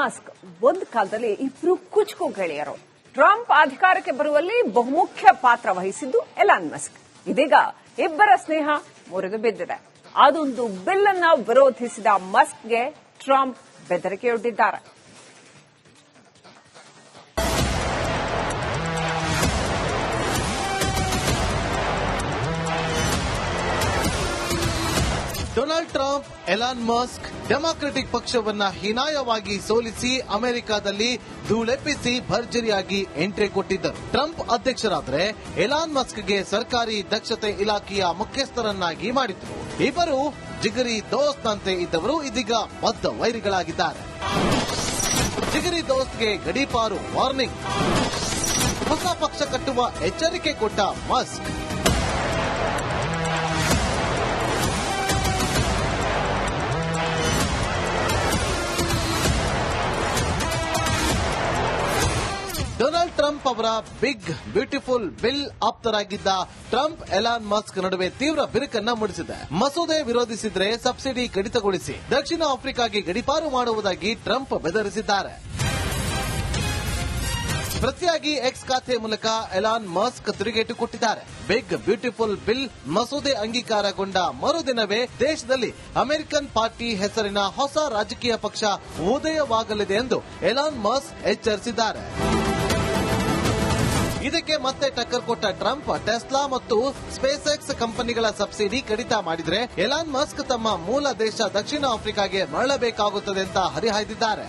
Mask. ಒಂದು ಕಾಲದಲ್ಲಿ ಇಬ್ರು ಕುಚುಕು ಗೆಳೆಯರು. ಟ್ರಂಪ್ ಅಧಿಕಾರಕ್ಕೆ ಬರುವಲ್ಲಿ ಬಹುಮುಖ್ಯ ಪಾತ್ರ ವಹಿಸಿದ್ದು ಎಲಾನ್ ಮಸ್ಕ್. ಇದೀಗ ಇಬ್ಬರ ಸ್ನೇಹ ಮುರಿದು ಬಿದ್ದಿದೆ. ಅದೊಂದು ಬಿಲ್ ಅನ್ನ ವಿರೋಧಿಸಿದ ಮಸ್ಕ್ಗೆ Trump ಬೆದರಿಕೆಯೊಡ್ಡಿದ್ದಾರೆ. Donald Trump, Elon Musk Democratic ಪಕ್ಷವನ್ನ ಹೀನಾಯವಾಗಿ ಸೋಲಿಸಿ ಅಮೆರಿಕದಲ್ಲಿ ಧೂಳೆಪ್ಪಿಸಿ ಭರ್ಜರಿಯಾಗಿ ಎಂಟ್ರಿ ಕೊಟ್ಟಿದ್ದರು. ಟ್ರಂಪ್ ಅಧ್ಯಕ್ಷರಾದರೆ ಎಲಾನ್ ಮಸ್ಕ್ಗೆ ಸರ್ಕಾರಿ ದಕ್ಷತೆ ಇಲಾಖೆಯ ಮುಖ್ಯಸ್ಥರನ್ನಾಗಿ ಮಾಡಿದ್ರು. ಇಬ್ಬರು ಜಿಗರಿ ದೋಸ್ತ್ ಇದ್ದವರು ಇದೀಗ ಬದ್ಧ ವೈರಿಗಳಾಗಿದ್ದಾರೆ. ಜಿಗರಿ ದೋಸ್ತ್ಗೆ ಗಡೀಪಾರು ವಾರ್ನಿಂಗ್. ಹೊಸ ಪಕ್ಷ ಕಟ್ಟುವ ಎಚ್ಚರಿಕೆ ಕೊಟ್ಟ ಮಸ್ಕ್ ಡೊನಾಲ್ಡ್ ಟ್ರಂಪ್ ಅವರ ಬಿಗ್, ಬ್ಯೂಟಿಫುಲ್ ಬಿಲ್ ಆಪ್ತರಾಗಿದ್ದ ಟ್ರಂಪ್, ಎಲಾನ್ ಮಸ್ಕ್ ನಡುವೆ ತೀವ್ರ ಬಿರುಕನ್ನ ಮೂಡಿಸಿದೆ. ಮಸೂದೆ ವಿರೋಧಿಸಿದ್ರೆ ಸಬ್ಸಿಡಿ ಕಡಿತಗೊಳಿಸಿ ದಕ್ಷಿಣ ಆಫ್ರಿಕಾಗೆ ಗಡಿಪಾರು ಮಾಡುವುದಾಗಿ ಟ್ರಂಪ್ ಬೆದರಿಸಿದ್ದಾರೆ. ಪ್ರತಿಯಾಗಿ ಎಕ್ಸ್ ಖಾತೆ ಮೂಲಕ ಎಲಾನ್ ಮಸ್ಕ್ ತಿರುಗೇಟು ಕೊಟ್ಟಿದ್ದಾರೆ. ಬಿಗ್, ಬ್ಯೂಟಿಫುಲ್ ಬಿಲ್ ಮಸೂದೆ ಅಂಗೀಕಾರಗೊಂಡ ಮರುದಿನವೇ ದೇಶದಲ್ಲಿ ಅಮೆರಿಕನ್ ಪಾರ್ಟಿ ಹೆಸರಿನ ಹೊಸ ರಾಜಕೀಯ ಪಕ್ಷ ಉದಯವಾಗಲಿದೆ ಎಂದು ಎಲಾನ್ ಮಸ್ಕ್ ಎಚ್ಚರಿಸಿದ್ದಾರೆ. ಇದಕ್ಕೆ ಮತ್ತೆ ಟಕ್ಕರ್ ಕೊಟ್ಟ ಟ್ರಂಪ್, ಟೆಸ್ಲಾ ಮತ್ತು ಸ್ಪೇಸ್ ಎಕ್ಸ್ ಕಂಪನಿಗಳ ಸಬ್ಸಿಡಿ ಕಡಿತ ಮಾಡಿದ್ರೆ ಎಲಾನ್ ಮಸ್ಕ್ ತಮ್ಮ ಮೂಲ ದೇಶ ದಕ್ಷಿಣ ಆಫ್ರಿಕಾಗೆ ಮರಳಬೇಕಾಗುತ್ತದೆ ಅಂತ ಹರಿಹಾಯ್ದಿದ್ದಾರೆ.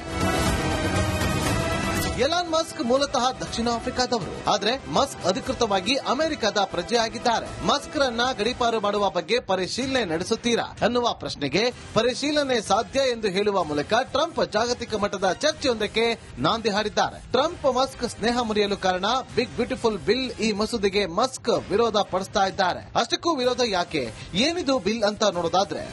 ಎಲಾನ್ ಮಸ್ಕ್ ಮೂಲತಃ ದಕ್ಷಿಣ ಆಫ್ರಿಕಾದವರು. ಆದ್ರೆ ಮಸ್ಕ್ ಅಧಿಕೃತವಾಗಿ ಅಮೆರಿಕದ ಪ್ರಜೆಯಾಗಿದ್ದಾರೆ. ಮಸ್ಕ್ ರನ್ನ ಗಡೀಪಾರು ಮಾಡುವ ಬಗ್ಗೆ ಪರಿಶೀಲನೆ ನಡೆಸುತ್ತೀರಾ ಅನ್ನುವ ಪ್ರಶ್ನೆಗೆ ಪರಿಶೀಲನೆ ಸಾಧ್ಯ ಎಂದು ಹೇಳುವ ಮೂಲಕ ಟ್ರಂಪ್ ಜಾಗತಿಕ ಮಟ್ಟದ ಚರ್ಚೆಯೊಂದಕ್ಕೆ ನಾಂದಿ ಹಾಡಿದ್ದಾರೆ ಟ್ರಂಪ್ ಮಸ್ಕ್ ಸ್ನೇಹ ಮುರಿಯಲು ಕಾರಣ ಬಿಗ್ ಬ್ಯೂಟಿಫುಲ್ ಬಿಲ್ ಈ ಮಸೂದೆಗೆ ಮಸ್ಕ್ ವಿರೋಧ ಪಡಿಸ್ತಾ ಇದ್ದಾರೆ. ಅಷ್ಟಕ್ಕೂ ವಿರೋಧ ಯಾಕೆ? ಏನಿದು ಬಿಲ್ ಅಂತ ನೋಡೋದಾದ್ರೆ.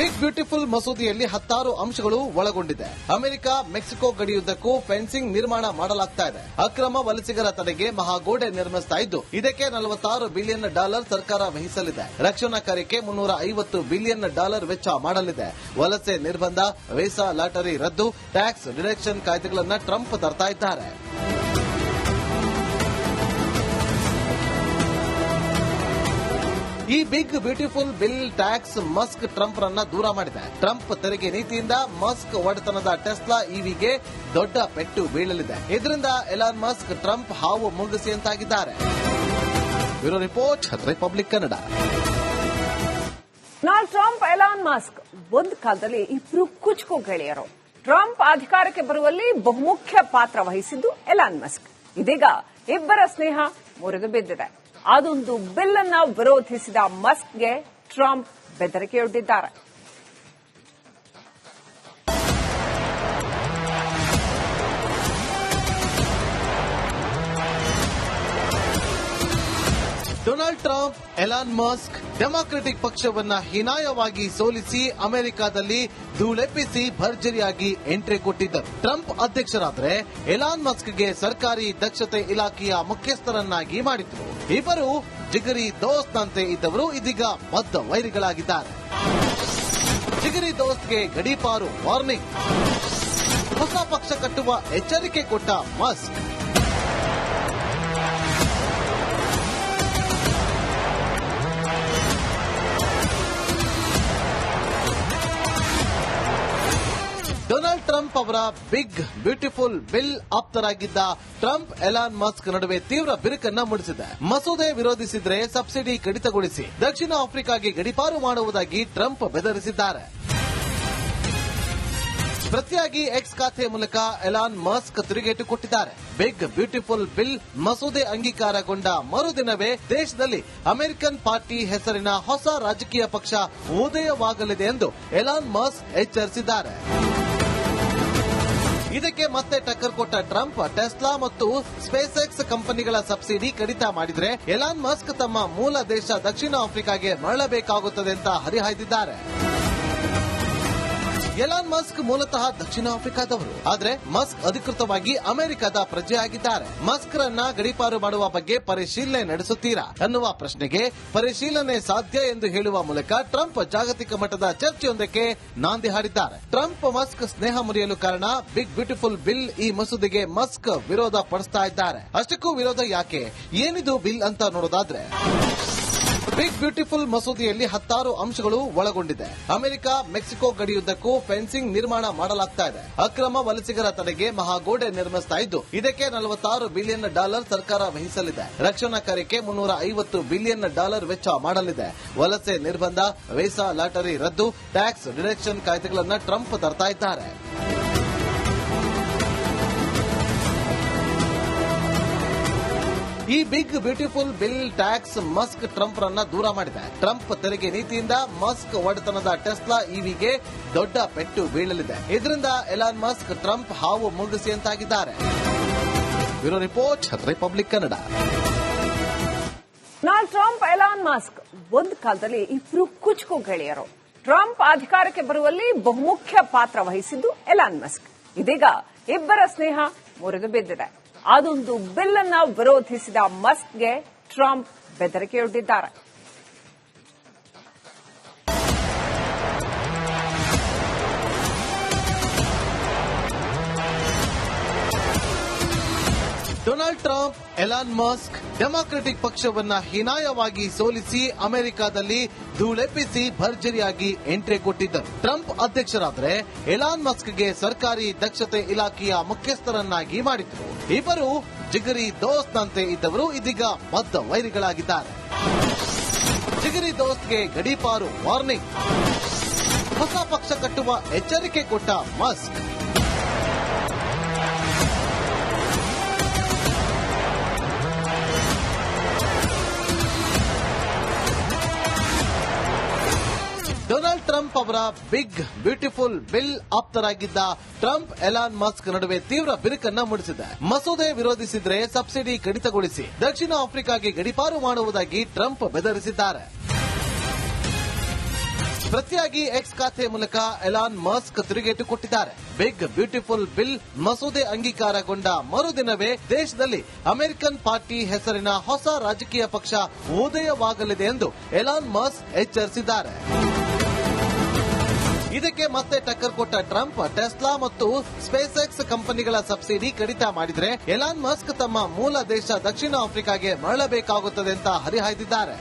ಬಿಗ್ ಬ್ಯೂಟಿಫುಲ್ ಮಸೂದೆಯಲ್ಲಿ ಹತ್ತಾರು ಅಂಶಗಳು ಒಳಗೊಂಡಿದೆ. ಅಮೆರಿಕ, ಮೆಕ್ಸಿಕೋ ಗಡಿಯುದ್ದಕ್ಕೂ ಫೆನ್ಸಿಂಗ್ ನಿರ್ಮಾಣ ಮಾಡಲಾಗ್ತಾ ಇದೆ. ಅಕ್ರಮ ವಲಸಿಗರ ತಡೆಗೆ ಮಹಾಗೋಡೆ ನಿರ್ಮಿಸ್ತಾ ಇದ್ದು, ಇದಕ್ಕೆ ನಲವತ್ತಾರು ಬಿಲಿಯನ್ ಡಾಲರ್ ಸರ್ಕಾರ ವಹಿಸಲಿದೆ. ರಕ್ಷಣಾ ಕಾರ್ಯಕ್ಕೆ ಮುನ್ನೂರ ಐವತ್ತು ಬಿಲಿಯನ್ ಡಾಲರ್ ವೆಚ್ಚ ಮಾಡಲಿದೆ. ವಲಸೆ ನಿರ್ಬಂಧ, ವೀಸಾ ಲಾಟರಿ ರದ್ದು, ಟ್ಯಾಕ್ಸ್ ಡಿಡಕ್ಷನ್ ಕಾಯ್ದೆಗಳನ್ನು ಟ್ರಂಪ್ ತರ್ತಾ ಇದ್ದಾರೆ. ಈ big beautiful bill tax Musk Trump ರನ್ನ ದೂರ ಮಾಡಿದೆ. ಟ್ರಂಪ್ ತೆರಿಗೆ ನೀತಿಯಿಂದ ಮಸ್ಕ್ ಒಡೆತನದ ಟೆಸ್ಲಾ ಇವಿಗೆ ದೊಡ್ಡ ಪೆಟ್ಟು ಬೀಳಲಿದೆ. ಇದರಿಂದ ಎಲಾನ್ ಮಸ್ಕ್ ಟ್ರಂಪ್ ಹಾವು ಮುಂಗಿಸಿ ಅಂತಾಗಿದ್ದಾರೆ. Bureau report Republic Kannada. Donald Trump, Elon Musk. ಒಂದು ಕಾಲದಲ್ಲಿ ಇಬ್ರು ಕುಚ್ಕು ಗೆಳೆಯರು. ಟ್ರಂಪ್ ಅಧಿಕಾರಕ್ಕೆ ಬರುವಲ್ಲಿ ಬಹುಮುಖ್ಯ ಪಾತ್ರ ವಹಿಸಿದ್ದು ಎಲಾನ್ ಮಸ್ಕ್. ಇದೀಗ ಇಬ್ಬರ ಸ್ನೇಹ ಮುರಿದು ಬಿದ್ದಿದೆ. ಅದೊಂದು ಬಿಲ್ ಅನ್ನ ವಿರೋಧಿಸಿದ ಮಸ್ಕ್ಗೆ Trump ಬೆದರಿಕೆಯೊಡ್ಡಿದ್ದಾರೆ Donald Trump, Elon Musk Democratic ಪಕ್ಷವನ್ನ ಹೀನಾಯವಾಗಿ ಸೋಲಿಸಿ ಅಮೆರಿಕಾದಲ್ಲಿ ಧೂಳೆಪ್ಪಿಸಿ ಭರ್ಜರಿಯಾಗಿ ಎಂಟ್ರಿ ಕೊಟ್ಟಿದ್ದರು ಟ್ರಂಪ್ ಅಧ್ಯಕ್ಷರಾದರೆ ಎಲಾನ್ ಮಸ್ಕ್ಗೆ ಸರ್ಕಾರಿ ದಕ್ಷತೆ ಇಲಾಖೆಯ ಮುಖ್ಯಸ್ಥರನ್ನಾಗಿ ಮಾಡಿದ್ರು. ಇಬ್ಬರು ಜಿಗರಿ ದೋಸ್ತ್ ಇದ್ದವರು ಇದೀಗ ಬದ್ಧ ವೈರಿಗಳಾಗಿದ್ದಾರೆ. ಜಿಗರಿ ದೋಸ್ತ್ಗೆ ಗಡೀಪಾರು ವಾರ್ನಿಂಗ್. ಹೊಸ ಪಕ್ಷ ಕಟ್ಟುವ ಎಚ್ಚರಿಕೆ ಕೊಟ್ಟ ಮಸ್ಕ್ ಅವರ ಬಿಗ್, ಬ್ಯೂಟಿಫುಲ್ ಬಿಲ್ ಆಪ್ತರಾಗಿದ್ದ ಟ್ರಂಪ್, ಎಲಾನ್ ಮಸ್ಕ್ ನಡುವೆ ತೀವ್ರ ಬಿರುಕನ್ನ ಮೂಡಿಸಿದೆ. ಮಸೂದೆ ವಿರೋಧಿಸಿದ್ರೆ ಸಬ್ಸಿಡಿ ಕಡಿತಗೊಳಿಸಿ ದಕ್ಷಿಣ ಆಫ್ರಿಕಾಗೆ ಗಡಿಪಾರು ಮಾಡುವುದಾಗಿ ಟ್ರಂಪ್ ಬೆದರಿಸಿದ್ದಾರೆ. ಪ್ರತಿಯಾಗಿ ಎಕ್ಸ್ ಖಾತೆ ಮೂಲಕ ಎಲಾನ್ ಮಸ್ಕ್ ತಿರುಗೇಟು ಕೊಟ್ಟಿದ್ದಾರೆ. ಬಿಗ್, ಬ್ಯೂಟಿಫುಲ್ ಬಿಲ್ ಮಸೂದೆ ಅಂಗೀಕಾರಗೊಂಡ ಮರುದಿನವೇ ದೇಶದಲ್ಲಿ ಅಮೆರಿಕನ್ ಪಾರ್ಟಿ ಹೆಸರಿನ ಹೊಸ ರಾಜಕೀಯ ಪಕ್ಷ ಉದಯವಾಗಲಿದೆ ಎಂದು ಎಲಾನ್ ಮಸ್ಕ್ ಎಚ್ಚರಿಸಿದ್ದಾರೆ. ಇದಕ್ಕೆ ಮತ್ತೆ ಟಕ್ಕರ್ ಕೊಟ್ಟ ಟ್ರಂಪ್, ಟೆಸ್ಲಾ ಮತ್ತು ಸ್ಪೇಸ್ ಎಕ್ಸ್ ಕಂಪನಿಗಳ ಸಬ್ಸಿಡಿ ಕಡಿತ ಮಾಡಿದ್ರೆ ಎಲಾನ್ ಮಸ್ಕ್ ತಮ್ಮ ಮೂಲ ದೇಶ ದಕ್ಷಿಣ ಆಫ್ರಿಕಾಗೆ ಮರಳಬೇಕಾಗುತ್ತದೆ ಅಂತ ಹರಿಹಾಯ್ದಿದ್ದಾರೆ. ಎಲಾನ್ ಮಸ್ಕ್ ಮೂಲತಃ ದಕ್ಷಿಣ ಆಫ್ರಿಕಾದವರು. ಆದ್ರೆ ಮಸ್ಕ್ ಅಧಿಕೃತವಾಗಿ ಅಮೆರಿಕದ ಪ್ರಜೆಯಾಗಿದ್ದಾರೆ. ಮಸ್ಕ್ ರನ್ನ ಗಡೀಪಾರು ಮಾಡುವ ಬಗ್ಗೆ ಪರಿಶೀಲನೆ ನಡೆಸುತ್ತೀರಾ ಅನ್ನುವ ಪ್ರಶ್ನೆಗೆ ಪರಿಶೀಲನೆ ಸಾಧ್ಯ ಎಂದು ಹೇಳುವ ಮೂಲಕ ಟ್ರಂಪ್ ಜಾಗತಿಕ ಮಟ್ಟದ ಚರ್ಚೆಯೊಂದಕ್ಕೆ ನಾಂದಿ ಹಾಡಿದ್ದಾರೆ. ಟ್ರಂಪ್ ಮಸ್ಕ್ ಸ್ನೇಹ ಮುರಿಯಲು ಕಾರಣ ಬಿಗ್ ಬ್ಯೂಟಿಫುಲ್ ಬಿಲ್ ಈ ಮಸೂದೆಗೆ ಮಸ್ಕ್ ವಿರೋಧ ಪಡಿಸ್ತಾ ಇದ್ದಾರೆ. ಅಷ್ಟಕ್ಕೂ ವಿರೋಧ ಯಾಕೆ? ಏನಿದು ಬಿಲ್ ಅಂತ ನೋಡೋದಾದ್ರೆ. ಬಿಗ್ ಬ್ಯೂಟಿಫುಲ್ ಮಸೂದೆಯಲ್ಲಿ ಹತ್ತಾರು ಅಂಶಗಳು ಒಳಗೊಂಡಿದೆ. ಅಮೆರಿಕ, ಮೆಕ್ಸಿಕೋ ಗಡಿಯುದ್ದಕ್ಕೂ ಫೆನ್ಸಿಂಗ್ ನಿರ್ಮಾಣ ಮಾಡಲಾಗ್ತಾ ಇದೆ. ಅಕ್ರಮ ವಲಸಿಗರ ತಡೆಗೆ ಮಹಾಗೋಡೆ ನಿರ್ಮಿಸ್ತಾ ಇದ್ದು, ಇದಕ್ಕೆ ನಲವತ್ತಾರು ಬಿಲಿಯನ್ ಡಾಲರ್ ಸರ್ಕಾರ ವಹಿಸಲಿದೆ. ರಕ್ಷಣಾ ಕಾರ್ಯಕ್ಕೆ ಮುನ್ನೂರ ಐವತ್ತು ಬಿಲಿಯನ್ ಡಾಲರ್ ವೆಚ್ಚ ಮಾಡಲಿದೆ. ವಲಸೆ ನಿರ್ಬಂಧ, ವೀಸಾ ಲಾಟರಿ ರದ್ದು, ಟ್ಯಾಕ್ಸ್ ಡಿಡಕ್ಷನ್ ಕಾಯ್ದೆಗಳನ್ನು ಟ್ರಂಪ್ ತರ್ತಾ ಇದ್ದಾರೆ. ಈ big beautiful bill tax Musk Trump ರನ್ನ ದೂರ ಮಾಡಿದೆ. ಟ್ರಂಪ್ ತೆರಿಗೆ ನೀತಿಯಿಂದ ಮಸ್ಕ್ ಒಡೆತನದ ಟೆಸ್ಲಾ ಇವಿಗೆ ದೊಡ್ಡ ಪೆಟ್ಟು ಬೀಳಲಿದೆ. ಇದರಿಂದ ಎಲಾನ್ ಮಸ್ಕ್ ಟ್ರಂಪ್ ಹಾವು ಮುಂಗಿಸಿ ಅಂತಾಗಿದ್ದಾರೆ. Bureau report Republic Kannada. Donald Trump, Elon Musk. ಒಂದು ಕಾಲದಲ್ಲಿ ಇಬ್ರು ಕುಚುಕು ಗೆಳೆಯರು. ಟ್ರಂಪ್ ಅಧಿಕಾರಕ್ಕೆ ಬರುವಲ್ಲಿ ಬಹುಮುಖ್ಯ ಪಾತ್ರ ವಹಿಸಿದ್ದು ಎಲಾನ್ ಮಸ್ಕ್. ಇದೀಗ ಇಬ್ಬರ ಸ್ನೇಹ ಮುರಿದು ಬಿದ್ದಿದೆ. ಅದೊಂದು ಬಿಲ್ ಅನ್ನ ವಿರೋಧಿಸಿದ ಮಸ್ಕ್ಗೆ Trump ಬೆದರಿಕೆಯೊಡ್ಡಿದ್ದಾರೆ Donald Trump, Elon Musk, Democratic ಪಕ್ಷವನ್ನ ಹೀನಾಯವಾಗಿ ಸೋಲಿಸಿ ಅಮೆರಿಕದಲ್ಲಿ ಧೂಳೆಪ್ಪಿಸಿ ಭರ್ಜರಿಯಾಗಿ ಎಂಟ್ರಿ ಕೊಟ್ಟಿದ್ದರು ಟ್ರಂಪ್ ಅಧ್ಯಕ್ಷರಾದರೆ ಎಲಾನ್ ಮಸ್ಕ್ಗೆ ಸರ್ಕಾರಿ ದಕ್ಷತೆ ಇಲಾಖೆಯ ಮುಖ್ಯಸ್ಥರನ್ನಾಗಿ ಮಾಡಿದ್ರು. ಇಬ್ಬರು ಜಿಗರಿ ದೋಸ್ತ್ನಂತೆ ಇದ್ದವರು ಇದೀಗ ಮದ್ದ ವೈರಿಗಳಾಗಿದ್ದಾರೆ. ಜಿಗರಿ ದೋಸ್ತ್ಗೆ ಗಡೀಪಾರು ವಾರ್ನಿಂಗ್. ಹೊಸ ಪಕ್ಷ ಕಟ್ಟುವ ಎಚ್ಚರಿಕೆ ಕೊಟ್ಟ ಮಸ್ಕ್. ಡೊನಾಲ್ಡ್ ಟ್ರಂಪ್ ಅವರ ಬಿಗ್, ಬ್ಯೂಟಿಫುಲ್ ಬಿಲ್ ಆಪ್ತರಾಗಿದ್ದ ಟ್ರಂಪ್, ಎಲಾನ್ ಮಸ್ಕ್ ನಡುವೆ ತೀವ್ರ ಬಿರುಕನ್ನ ಮೂಡಿಸಿದೆ. ಮಸೂದೆ ವಿರೋಧಿಸಿದ್ರೆ ಸಬ್ಸಿಡಿ ಕಡಿತಗೊಳಿಸಿ ದಕ್ಷಿಣ ಆಫ್ರಿಕಾಗೆ ಗಡಿಪಾರು ಮಾಡುವುದಾಗಿ ಟ್ರಂಪ್ ಬೆದರಿಸಿದ್ದಾರೆ. ಪ್ರತಿಯಾಗಿ ಎಕ್ಸ್ ಖಾತೆ ಮೂಲಕ ಎಲಾನ್ ಮಸ್ಕ್ ತಿರುಗೇಟು ಕೊಟ್ಟಿದ್ದಾರೆ. ಬಿಗ್, ಬ್ಯೂಟಿಫುಲ್ ಬಿಲ್ ಮಸೂದೆ ಅಂಗೀಕಾರಗೊಂಡ ಮರುದಿನವೇ ದೇಶದಲ್ಲಿ ಅಮೆರಿಕನ್ ಪಾರ್ಟಿ ಹೆಸರಿನ ಹೊಸ ರಾಜಕೀಯ ಪಕ್ಷ ಉದಯವಾಗಲಿದೆ ಎಂದು ಎಲಾನ್ ಮಸ್ಕ್ ಎಚ್ಚರಿಸಿದ್ದಾರೆ. ಇದಕ್ಕೆ ಮತ್ತೆ ಟಕ್ಕರ್ ಕೊಟ್ಟ ಟ್ರಂಪ್, ಟೆಸ್ಲಾ ಮತ್ತು ಸ್ಪೇಸ್ ಎಕ್ಸ್ ಕಂಪನಿಗಳ ಸಬ್ಸಿಡಿ ಕಡಿತ ಮಾಡಿದ್ರೆ ಎಲಾನ್ ಮಸ್ಕ್ ತಮ್ಮ ಮೂಲ ದೇಶ ದಕ್ಷಿಣ ಆಫ್ರಿಕಾಗೆ ಮರಳಬೇಕಾಗುತ್ತದೆ ಅಂತ ಹರಿಹಾಯ್ದಿದ್ದಾರೆ.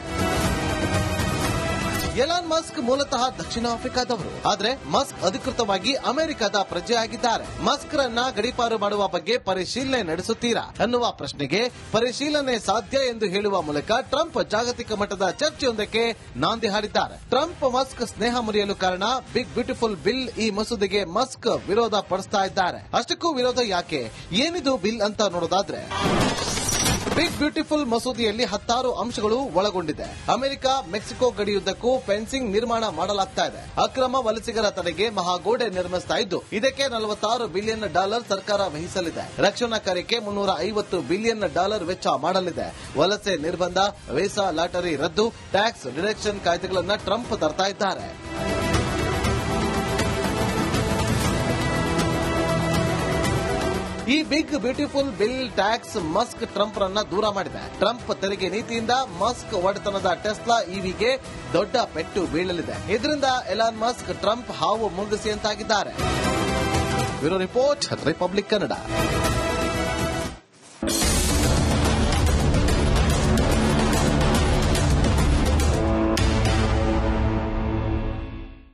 ಎಲಾನ್ ಮಸ್ಕ್ ಮೂಲತಃ ದಕ್ಷಿಣ ಆಫ್ರಿಕಾದವರು. ಆದ್ರೆ ಮಸ್ಕ್ ಅಧಿಕೃತವಾಗಿ ಅಮೆರಿಕದ ಪ್ರಜೆಯಾಗಿದ್ದಾರೆ. ಮಸ್ಕ್ ರನ್ನ ಗಡೀಪಾರು ಮಾಡುವ ಬಗ್ಗೆ ಪರಿಶೀಲನೆ ನಡೆಸುತ್ತೀರಾ ಅನ್ನುವ ಪ್ರಶ್ನೆಗೆ ಪರಿಶೀಲನೆ ಸಾಧ್ಯ ಎಂದು ಹೇಳುವ ಮೂಲಕ ಟ್ರಂಪ್ ಜಾಗತಿಕ ಮಟ್ಟದ ಚರ್ಚೆಯೊಂದಕ್ಕೆ ನಾಂದಿ ಹಾಡಿದ್ದಾರೆ. ಟ್ರಂಪ್ ಮಸ್ಕ್ ಸ್ನೇಹ ಮುರಿಯಲು ಕಾರಣ ಬಿಗ್ ಬ್ಯೂಟಿಫುಲ್ ಬಿಲ್ ಈ ಮಸೂದೆಗೆ ಮಸ್ಕ್ ವಿರೋಧ ಪಡಿಸ್ತಾ ಇದ್ದಾರೆ. ಅಷ್ಟಕ್ಕೂ ವಿರೋಧ ಯಾಕೆ? ಏನಿದು ಬಿಲ್ ಅಂತ ನೋಡೋದಾದ್ರೆ. ಬಿಗ್ ಬ್ಯೂಟಿಫುಲ್ ಮಸೂದೆಯಲ್ಲಿ ಹತ್ತಾರು ಅಂಶಗಳು ಒಳಗೊಂಡಿದೆ. ಅಮೆರಿಕ, ಮೆಕ್ಸಿಕೋ ಗಡಿಯುದ್ದಕ್ಕೂ ಫೆನ್ಸಿಂಗ್ ನಿರ್ಮಾಣ ಮಾಡಲಾಗ್ತಾ ಇದೆ. ಅಕ್ರಮ ವಲಸಿಗರ ತಡೆಗೆ ಮಹಾಗೋಡೆ ನಿರ್ಮಿಸ್ತಾ ಇದ್ದು, ಇದಕ್ಕೆ ನಲವತ್ತಾರು ಬಿಲಿಯನ್ ಡಾಲರ್ ಸರ್ಕಾರ ವಹಿಸಲಿದೆ. ರಕ್ಷಣಾ ಕಾರ್ಯಕ್ಕೆ ಮುನ್ನೂರ ಐವತ್ತು ಬಿಲಿಯನ್ ಡಾಲರ್ ವೆಚ್ಚ ಮಾಡಲಿದೆ. ವಲಸೆ ನಿರ್ಬಂಧ, ವೀಸಾ ಲಾಟರಿ ರದ್ದು, ಟ್ಯಾಕ್ಸ್ ಡಿಡಕ್ಷನ್ ಕಾಯ್ದೆಗಳನ್ನು ಟ್ರಂಪ್ ತರ್ತಾ ಇದ್ದಾರೆ. ಈ big beautiful bill tax Musk Trump ರನ್ನ ದೂರ ಮಾಡಿದೆ. ಟ್ರಂಪ್ ತೆರಿಗೆ ನೀತಿಯಿಂದ ಮಸ್ಕ್ ಒಡೆತನದ ಟೆಸ್ಲಾ ಇವಿಗೆ ದೊಡ್ಡ ಪೆಟ್ಟು ಬೀಳಲಿದೆ. ಇದರಿಂದ ಎಲಾನ್ ಮಸ್ಕ್ ಟ್ರಂಪ್ ಹಾವು ಮುಂಗಿಸಿ ಅಂತಾಗಿದ್ದಾರೆ. Bureau report Republic Kannada.